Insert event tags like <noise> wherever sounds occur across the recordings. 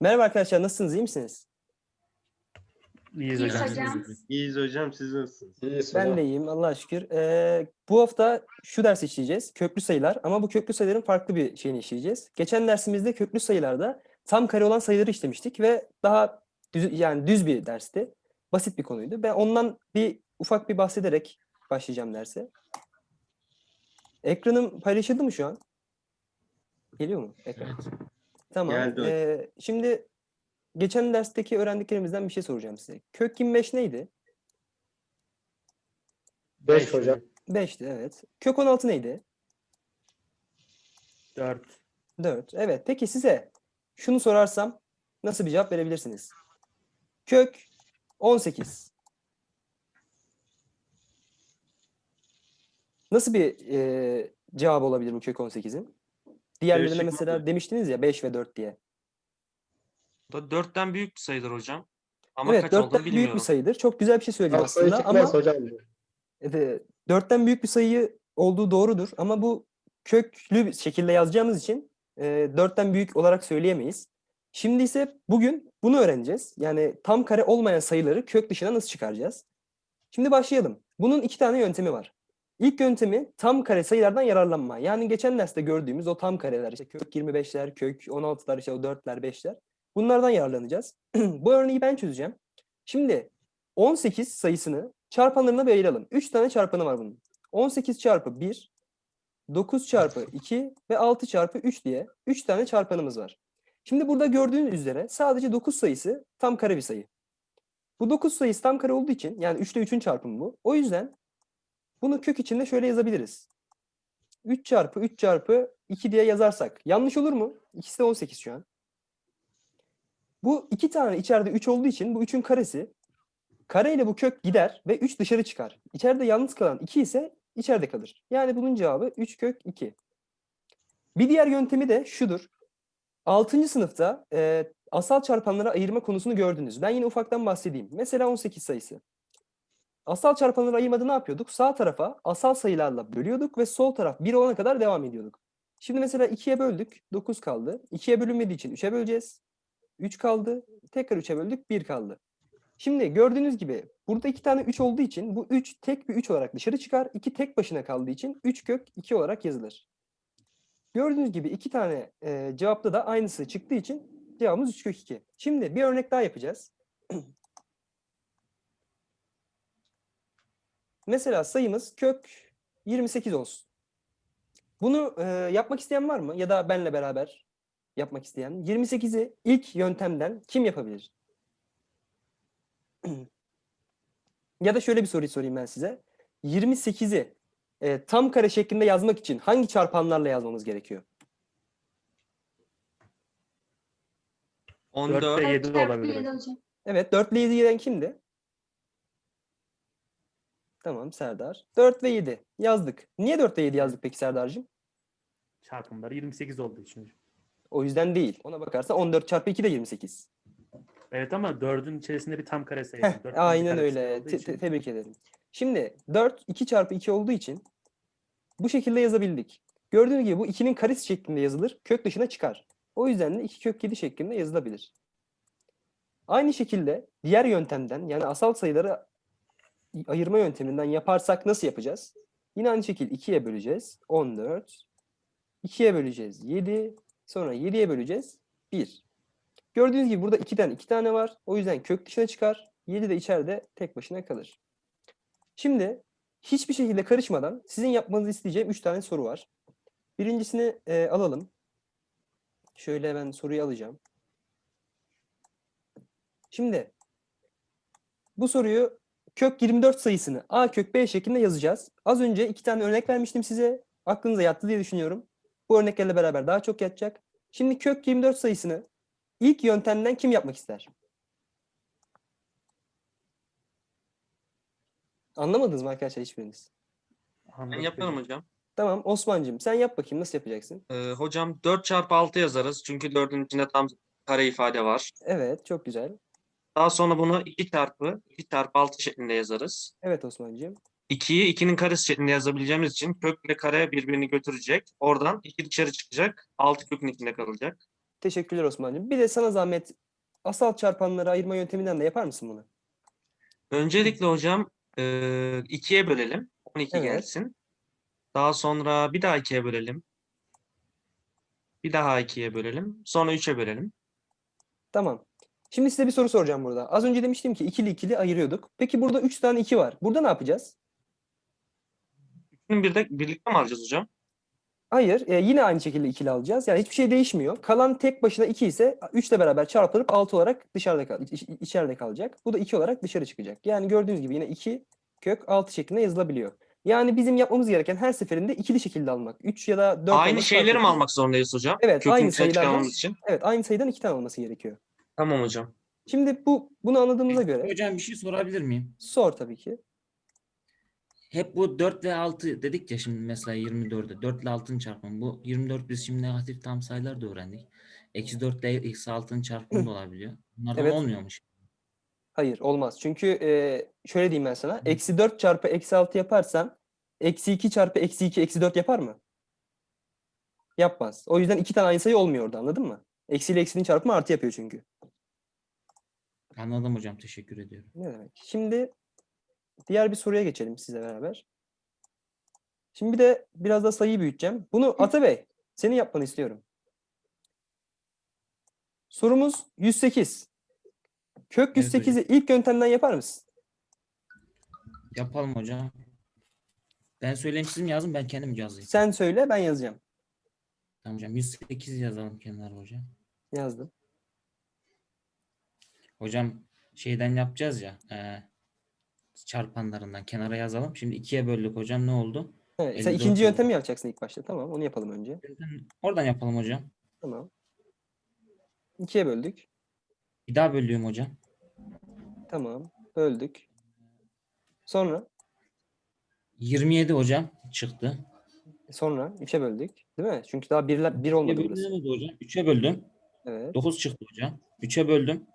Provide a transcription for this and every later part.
Merhaba arkadaşlar nasılsınız iyi misiniz? İyiyiz İyiyiz hocam. hocam. İyiyiz hocam siz nasılsınız? İyiyiz Ben de iyiyim Allah'a şükür. Ee, bu hafta şu ders işleyeceğiz. Köklü sayılar ama bu köklü sayıların farklı bir şeyini işleyeceğiz. Geçen dersimizde köklü sayılarda tam kare olan sayıları işlemiştik ve daha düz, yani düz bir dersti. Basit bir konuydu. Ben ondan bir ufak bir bahsederek başlayacağım derse. Ekranım paylaşıldı mı şu an? Geliyor mu ekran? Tamam. Geldi ee, şimdi geçen dersteki öğrendiklerimizden bir şey soracağım size. Kök 25 neydi? 5 hocam. 5'ti evet. Kök 16 neydi? 4. 4. Evet. Peki size şunu sorarsam nasıl bir cevap verebilirsiniz? Kök 18. Nasıl bir e, cevap olabilir bu kök 18'in? Diğerlerinde Değişik mesela olabilir. demiştiniz ya 5 ve 4 diye. Da dörtten büyük bir sayıdır hocam. Ama evet kaç 4'ten olduğunu büyük bilmiyorum. bir sayıdır. Çok güzel bir şey söylüyor aslında ama çıkmaz hocam. Evet, 4'ten büyük bir sayı olduğu doğrudur ama bu köklü bir şekilde yazacağımız için e, 4'ten büyük olarak söyleyemeyiz. Şimdi ise bugün bunu öğreneceğiz. Yani tam kare olmayan sayıları kök dışına nasıl çıkaracağız? Şimdi başlayalım. Bunun iki tane yöntemi var. İlk yöntemi tam kare sayılardan yararlanma. Yani geçen derste gördüğümüz o tam kareler, işte kök 25'ler, kök 16'lar, işte o 4'ler, 5'ler. Bunlardan yararlanacağız. <clears throat> Bu örneği ben çözeceğim. Şimdi 18 sayısını çarpanlarına bir ayıralım. 3 tane çarpanı var bunun. 18 çarpı 1, 9 çarpı 2 ve 6 çarpı 3 diye 3 tane çarpanımız var. Şimdi burada gördüğünüz üzere sadece 9 sayısı tam kare bir sayı. Bu 9 sayısı tam kare olduğu için yani 3 ile 3'ün çarpımı bu. O yüzden bunu kök içinde şöyle yazabiliriz. 3 çarpı 3 çarpı 2 diye yazarsak yanlış olur mu? İkisi de 18 şu an. Bu iki tane içeride 3 olduğu için bu 3'ün karesi Kare ile bu kök gider ve 3 dışarı çıkar. İçeride yalnız kalan 2 ise içeride kalır. Yani bunun cevabı 3 kök 2. Bir diğer yöntemi de şudur. 6. sınıfta e, asal çarpanlara ayırma konusunu gördünüz. Ben yine ufaktan bahsedeyim. Mesela 18 sayısı. Asal çarpanları ayırmada ne yapıyorduk? Sağ tarafa asal sayılarla bölüyorduk ve sol taraf 1 olana kadar devam ediyorduk. Şimdi mesela 2'ye böldük, 9 kaldı. 2'ye bölünmediği için 3'e böleceğiz. 3 kaldı. Tekrar 3'e böldük, 1 kaldı. Şimdi gördüğünüz gibi burada iki tane 3 olduğu için bu 3 tek bir 3 olarak dışarı çıkar. 2 tek başına kaldığı için 3 kök 2 olarak yazılır. Gördüğünüz gibi iki tane e, cevapta da aynısı çıktığı için cevabımız 3 kök 2. Şimdi bir örnek daha yapacağız. <clears throat> Mesela sayımız kök 28 olsun. Bunu e, yapmak isteyen var mı? Ya da benle beraber yapmak isteyen. 28'i ilk yöntemden kim yapabilir? <clears throat> Ya da şöyle bir soruyu sorayım ben size. 28'i e, tam kare şeklinde yazmak için hangi çarpanlarla yazmamız gerekiyor? 4 14. ve 7 de olabilir. Evet 4 ile 7 giden kimdi? Tamam Serdar. 4 ve 7 yazdık. Niye 4 ve 7 yazdık peki Serdar'cığım? Çarpımları 28 olduğu için. O yüzden değil. Ona bakarsan 14 çarpı 2 de 28. Evet ama 4'ün içerisinde bir tam kare sayı. Heh, aynen öyle. te- tebrik ederim. Şimdi 4 2 çarpı 2 olduğu için bu şekilde yazabildik. Gördüğünüz gibi bu 2'nin karesi şeklinde yazılır. Kök dışına çıkar. O yüzden de 2 kök 7 şeklinde yazılabilir. Aynı şekilde diğer yöntemden yani asal sayıları ayırma yönteminden yaparsak nasıl yapacağız? Yine aynı şekilde 2'ye böleceğiz. 14. 2'ye böleceğiz. 7. Sonra 7'ye böleceğiz. 1. Gördüğünüz gibi burada 2'den 2 tane var. O yüzden kök dışına çıkar. 7 de içeride tek başına kalır. Şimdi hiçbir şekilde karışmadan sizin yapmanızı isteyeceğim 3 tane soru var. Birincisini e, alalım. Şöyle ben soruyu alacağım. Şimdi bu soruyu kök 24 sayısını a kök b şeklinde yazacağız. Az önce iki tane örnek vermiştim size. Aklınıza yattı diye düşünüyorum. Bu örneklerle beraber daha çok yatacak. Şimdi kök 24 sayısını ilk yöntemden kim yapmak ister? Anlamadınız mı arkadaşlar hiçbiriniz? Ben yaparım hocam. hocam. Tamam Osman'cığım sen yap bakayım nasıl yapacaksın? Ee, hocam 4 çarpı 6 yazarız. Çünkü 4'ün içinde tam kare ifade var. Evet çok güzel. Daha sonra bunu 2 çarpı 2 çarpı 6 şeklinde yazarız. Evet Osman'cığım. 2'yi 2'nin karesi şeklinde yazabileceğimiz için kök ile kare birbirini götürecek. Oradan 2 dışarı çıkacak. 6 kökün içinde kalacak. Teşekkürler Osman'cığım. Bir de sana zahmet asal çarpanları ayırma yönteminden de yapar mısın bunu? Öncelikle hocam eee, ikiye bölelim. 12 Evet. gelsin. Daha sonra bir daha ikiye bölelim. Bir daha ikiye bölelim. Sonra üçe bölelim. Tamam. Şimdi size bir soru soracağım burada. Az önce demiştim ki ikili ikili ayırıyorduk. Peki burada 3 tane 2 var. Burada ne yapacağız? Üçünü bir de birlikte mi alacağız hocam? Hayır. e, yine aynı şekilde ikili alacağız. Yani hiçbir şey değişmiyor. Kalan tek başına 2 ise 3 ile beraber çarpılıp 6 olarak dışarıda kal iç- iç- içeride kalacak. Bu da 2 olarak dışarı çıkacak. Yani gördüğünüz gibi yine 2 kök 6 şeklinde yazılabiliyor. Yani bizim yapmamız gereken her seferinde ikili şekilde almak. 3 ya da 4 Aynı şeyleri mi almak zorundayız hocam? Evet, Kökün aynı çıkarmamız için. Evet, aynı sayıdan 2 tane olması gerekiyor. Tamam hocam. Şimdi bu bunu anladığımıza göre Hocam bir şey sorabilir miyim? sor tabii ki. Hep bu 4 ve 6 dedik ya şimdi mesela 24'e. 4 ile 6'nın çarpımı. Bu 24 biz şimdi negatif tam sayılar da öğrendik. Eksi 4 ile eksi 6'nın çarpımı da olabiliyor. Bunlardan Evet. olmuyormuş. Hayır olmaz. Çünkü e, şöyle diyeyim ben sana. Eksi 4 çarpı eksi 6 yaparsan eksi 2 çarpı eksi 2 eksi 4 yapar mı? Yapmaz. O yüzden iki tane aynı sayı olmuyor orada anladın mı? Eksi ile eksinin çarpımı artı yapıyor çünkü. Anladım hocam. Teşekkür ediyorum. Ne demek? Şimdi diğer bir soruya geçelim sizle beraber. Şimdi bir de biraz da sayıyı büyüteceğim. Bunu Atabey senin yapmanı istiyorum. Sorumuz 108. Kök Evet hocam. 108'i ilk yöntemden yapar mısın? Yapalım hocam. Ben söyleyeyim siz mi yazın ben kendim yazayım. Sen söyle ben yazacağım. Tamam hocam 108 yazalım kenara hocam. Yazdım. Hocam şeyden yapacağız ya. E, çarpanlarından kenara yazalım. Şimdi ikiye böldük hocam ne oldu? Evet, sen 54 ikinci oldu. yöntemi yapacaksın ilk başta. Tamam onu yapalım önce. Oradan yapalım hocam. Tamam. İkiye böldük. Bir daha bölüyorum hocam. Tamam. Böldük. Sonra 27 hocam çıktı. sonra 3'e böldük. Değil mi? Çünkü daha bir, bir olmadı burası. böldüm hocam. 3'e böldüm. Evet. 9 çıktı hocam. 3'e böldüm.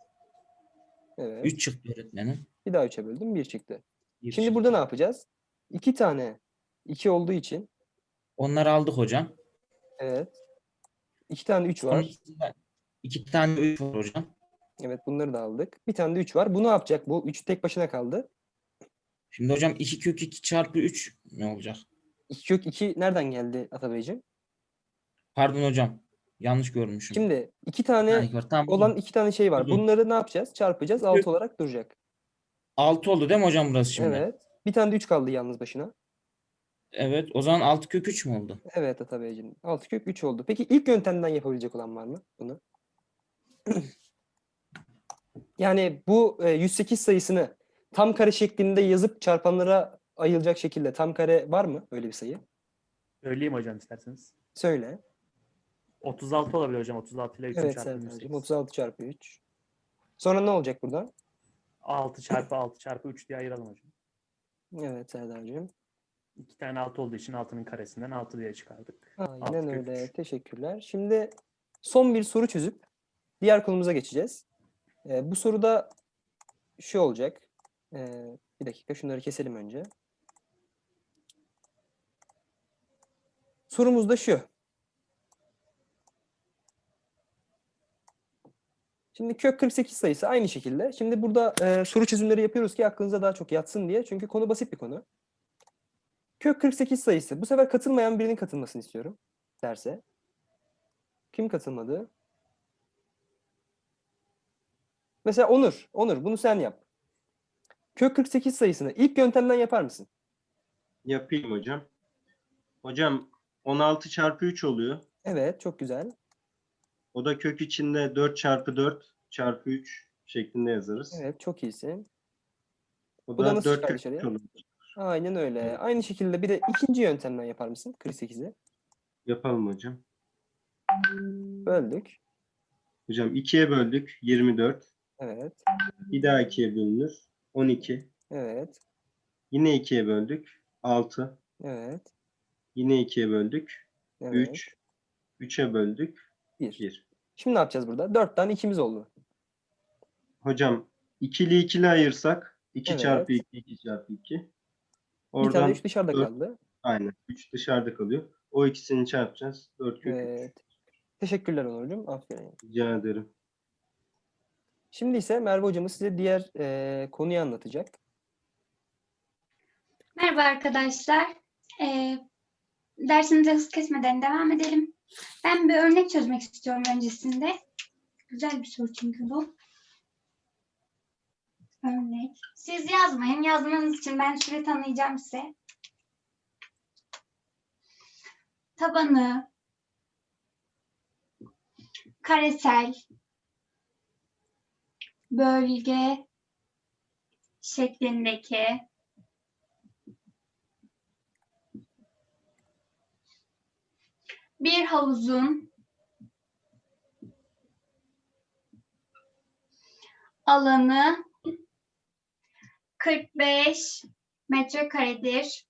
Evet. 3 çıktı öğretmenim. Bir daha 3'e böldüm. 1 çıktı. Bir Şimdi çıktı. burada ne yapacağız? 2 tane 2 olduğu için Onları aldık hocam. evet. 2 tane 3 var. Sonrasında iki tane 3 var hocam. Evet bunları da aldık. Bir tane de 3 var. Bu ne yapacak? Bu 3 tek başına kaldı. Şimdi hocam 2 kök 2 çarpı 3 ne olacak? 2 kök 2 nereden geldi Atabeyciğim? Pardon hocam. Yanlış görmüşüm. Şimdi 2 tane Yani. Tamam, olan 2 tane şey var. Buldum. Bunları ne yapacağız? Çarpacağız. 6 olarak duracak. 6 oldu değil mi hocam burası şimdi? Evet. Bir tane de 3 kaldı yalnız başına. Evet. O zaman 6 kök 3 mü oldu? Evet Atabeyciğim. 6 kök 3 oldu. Peki ilk yöntemden yapabilecek olan var mı bunu? <clears throat> yani bu e, 108 sayısını tam kare şeklinde yazıp çarpanlara ayılacak şekilde tam kare var mı öyle bir sayı? Söyleyeyim hocam isterseniz. Söyle. 36 olabilir hocam. 36 ile 3'ün Evet çarpımı Serdar'cığım. 108. 36 çarpı 3. Sonra ne olacak burada? 6 çarpı 6 çarpı 3 diye ayıralım hocam. Evet Serdar'cığım. 2 tane 6 olduğu için 6'nın karesinden 6 diye çıkardık. Aynen öyle. üç. Teşekkürler. Şimdi son bir soru çözüp diğer konumuza geçeceğiz. Ee, bu soruda şu olacak. Ee, bir dakika şunları keselim önce. Sorumuz da şu. Şimdi kök 48 sayısı aynı şekilde. Şimdi burada e, soru çözümleri yapıyoruz ki aklınıza daha çok yatsın diye. Çünkü konu basit bir konu. Kök 48 sayısı. Bu sefer katılmayan birinin katılmasını istiyorum derse. Kim katılmadı? Mesela Onur. Onur bunu sen yap. Kök 48 sayısını ilk yöntemden yapar mısın? Yapayım hocam. Hocam 16 çarpı 3 oluyor. Evet çok güzel. O da kök içinde 4 çarpı 4 çarpı 3 şeklinde yazarız. Evet çok iyisin. O Bu da da nasıl 4 çıkar kök dışarıya? 3 oluyor. Aynen öyle. Aynı şekilde bir de ikinci yöntemden yapar mısın? 48'i. Yapalım hocam. Böldük. Hocam 2'ye böldük 24. Evet. Bir daha 2'ye bölünür 12. Evet. Yine 2'ye böldük 6. Evet. Yine 2'ye böldük Evet. 3. 3'e böldük 1. 1. Şimdi ne yapacağız burada? 4 tane ikimiz oldu. Hocam ikili ikili ayırsak 2 Evet. çarpı 2 2 çarpı 2. Bir Oradan tane 3 dışarıda dört- kaldı. aynen 3 dışarıda kalıyor. O ikisini çarpacağız. 4 kök 3. Evet. Teşekkürler Onurcuğum. Aferin. Rica ederim. Şimdi ise Merve hocamız size diğer eee, konuyu anlatacak. Merhaba arkadaşlar. Ee, dersimize hız kesmeden devam edelim. Ben bir örnek çözmek istiyorum öncesinde. Güzel bir soru çünkü bu. Örnek. Siz yazmayın. Yazmanız için ben süre tanıyacağım size. Tabanı, karesel, bölge şeklindeki bir havuzun alanı 45 metrekaredir.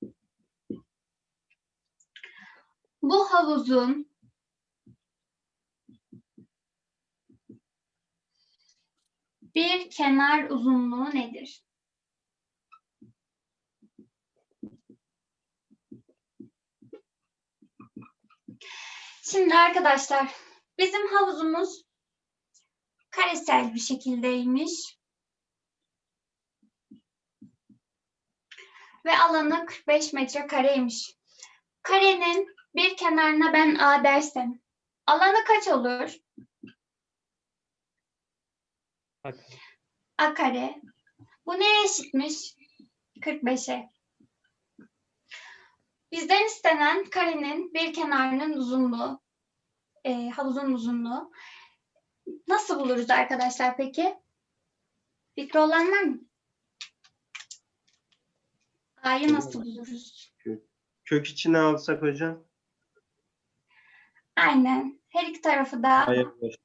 Bu havuzun bir kenar uzunluğu nedir? Şimdi arkadaşlar bizim havuzumuz karesel bir şekildeymiş. Ve alanı 45 metrekareymiş. Karenin bir kenarına ben A dersem alanı kaç olur? A kare. Bu neye eşitmiş? 45'e. Bizden istenen karenin bir kenarının uzunluğu, e, havuzun uzunluğu. Nasıl buluruz arkadaşlar peki? Fikri olan var mı? A'yı nasıl buluruz? Kök içine alsak hocam. Aynen. Her iki tarafı da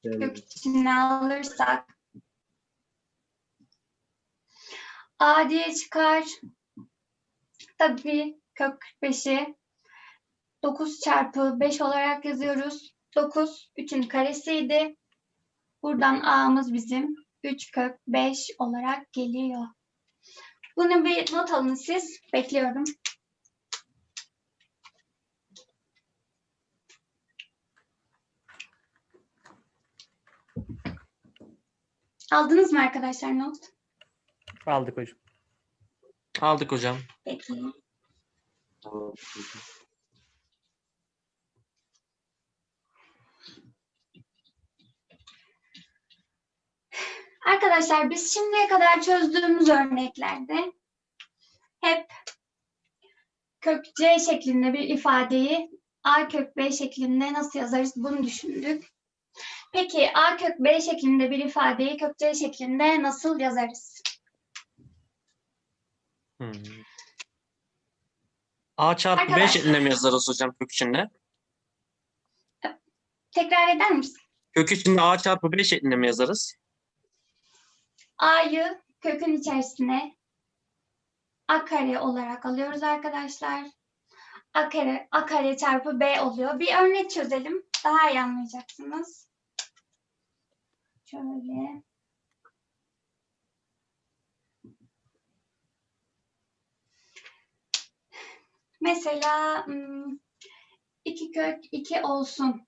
kök içine alırsak A diye çıkar. Tabii kök 45'i 9 çarpı 5 olarak yazıyoruz. 9 3'ün karesiydi. Buradan A'mız bizim 3 kök 5 olarak geliyor. Bunu bir not alın siz. Bekliyorum. Aldınız mı arkadaşlar not? Aldık hocam. Aldık hocam. Peki. Arkadaşlar biz şimdiye kadar çözdüğümüz örneklerde hep kök C şeklinde bir ifadeyi A kök B şeklinde nasıl yazarız bunu düşündük. Peki A kök B şeklinde bir ifadeyi kök C şeklinde nasıl yazarız? Hmm. A çarpı B Arkadaşlar. şeklinde mi yazarız hocam kök içinde? Tekrar eder misin? Kök içinde A çarpı B şeklinde mi yazarız? A'yı kökün içerisine A kare olarak alıyoruz arkadaşlar. A kare, A kare çarpı B oluyor. Bir örnek çözelim. Daha iyi anlayacaksınız. Şöyle. Mesela 2 kök 2 olsun.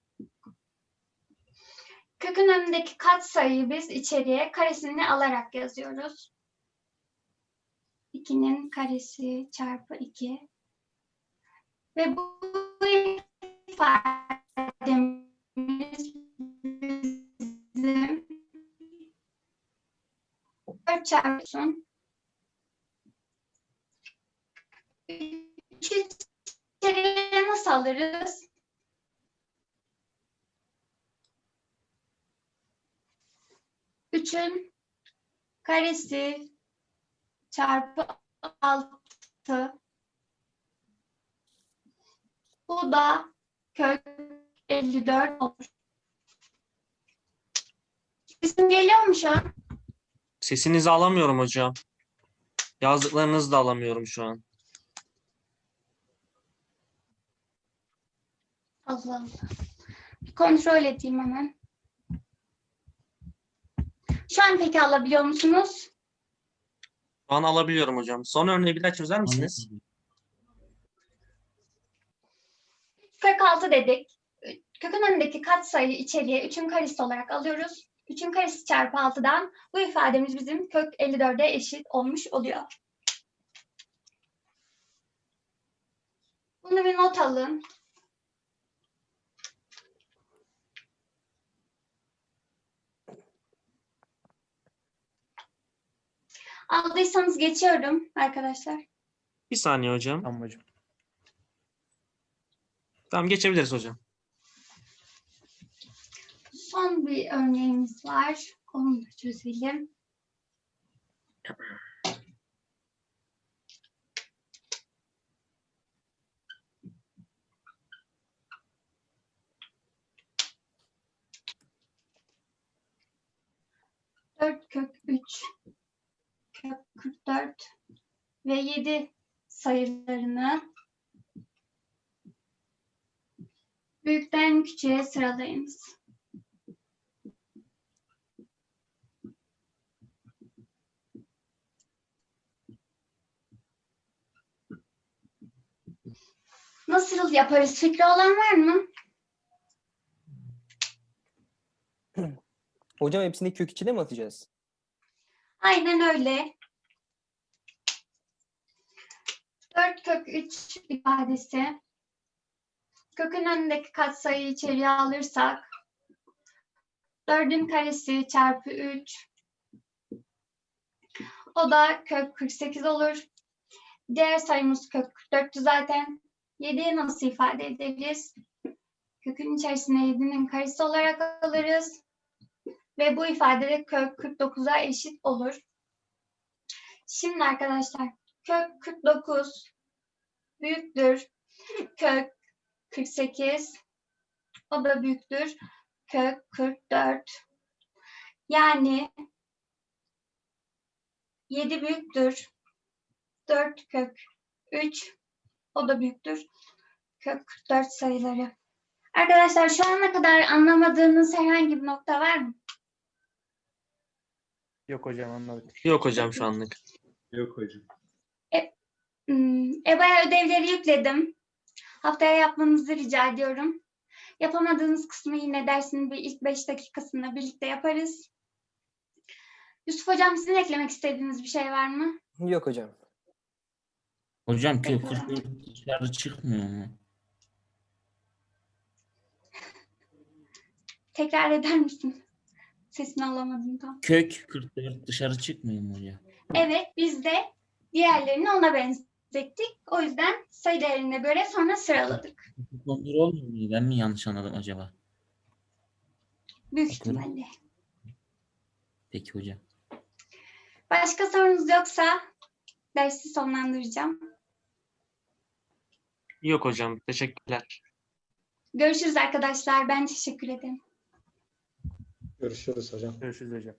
Kökün önündeki katsayıyı biz içeriye karesini alarak yazıyoruz. 2'nin karesi çarpı 2. Ve bu ifademiz bizim 4 çarpsın. 3'ü içeriye nasıl alırız? Üçün karesi çarpı altı. Bu da kök 54 olur. Sesim geliyor mu şu an? Sesinizi alamıyorum hocam. Yazdıklarınızı da alamıyorum şu an. Allah Allah. Bir kontrol edeyim hemen. Şu an peki alabiliyor musunuz? Şu an alabiliyorum hocam. Son örneği bir daha çözer misiniz? Kök 6 dedik. kökün önündeki katsayıyı içeriye 3'ün karesi olarak alıyoruz. 3'ün karesi çarpı 6'dan bu ifademiz bizim kök 54'e eşit olmuş oluyor. Bunu bir not alın. Aldıysanız geçiyorum arkadaşlar. Bir saniye hocam. Tamam hocam. Tamam geçebiliriz hocam. Son bir örneğimiz var. Onu da çözelim. Dört kök üç, kök 44 ve 7 sayılarını büyükten küçüğe sıralayınız. Nasıl yaparız? Fikri olan var mı? Hocam hepsini kök içine mi atacağız? Aynen öyle. 4 kök 3 ifadesi. Kökün önündeki katsayıyı içeriye alırsak 4'ün karesi çarpı 3 o da kök 48 olur. Diğer sayımız kök 44'tü zaten. 7'yi nasıl ifade ederiz? Kökün içerisine 7'nin karesi olarak alırız. Ve bu ifade de kök 49'a eşit olur. Şimdi arkadaşlar kök 49 büyüktür kök 48 o da büyüktür kök 44 yani 7 büyüktür 4 kök 3 o da büyüktür kök 44 sayıları. Arkadaşlar şu ana kadar anlamadığınız herhangi bir nokta var mı? Yok hocam anladık. Yok hocam şu anlık. Yok hocam. Hmm, EBA'ya ödevleri yükledim. Haftaya yapmanızı rica ediyorum. Yapamadığınız kısmı yine dersin bir ilk 5 dakikasında birlikte yaparız. Yusuf Hocam sizin eklemek istediğiniz bir şey var mı? Yok hocam. Hocam kök Peki. 44 dışarı çıkmıyor mu? Tekrar eder misin? Sesini alamadım tam. Kök 44 dışarı çıkmıyor mu hocam? Evet biz de diğerlerini ona benzettik. O yüzden sayı değerine göre sonra sıraladık. 11 olmuyor mu? Ben mi yanlış anladım acaba? Büyük Bakalım. ihtimalle. Peki hocam. Başka sorunuz yoksa dersi sonlandıracağım. Yok hocam. Teşekkürler. Görüşürüz arkadaşlar. Ben teşekkür ederim. Görüşürüz hocam. Görüşürüz hocam.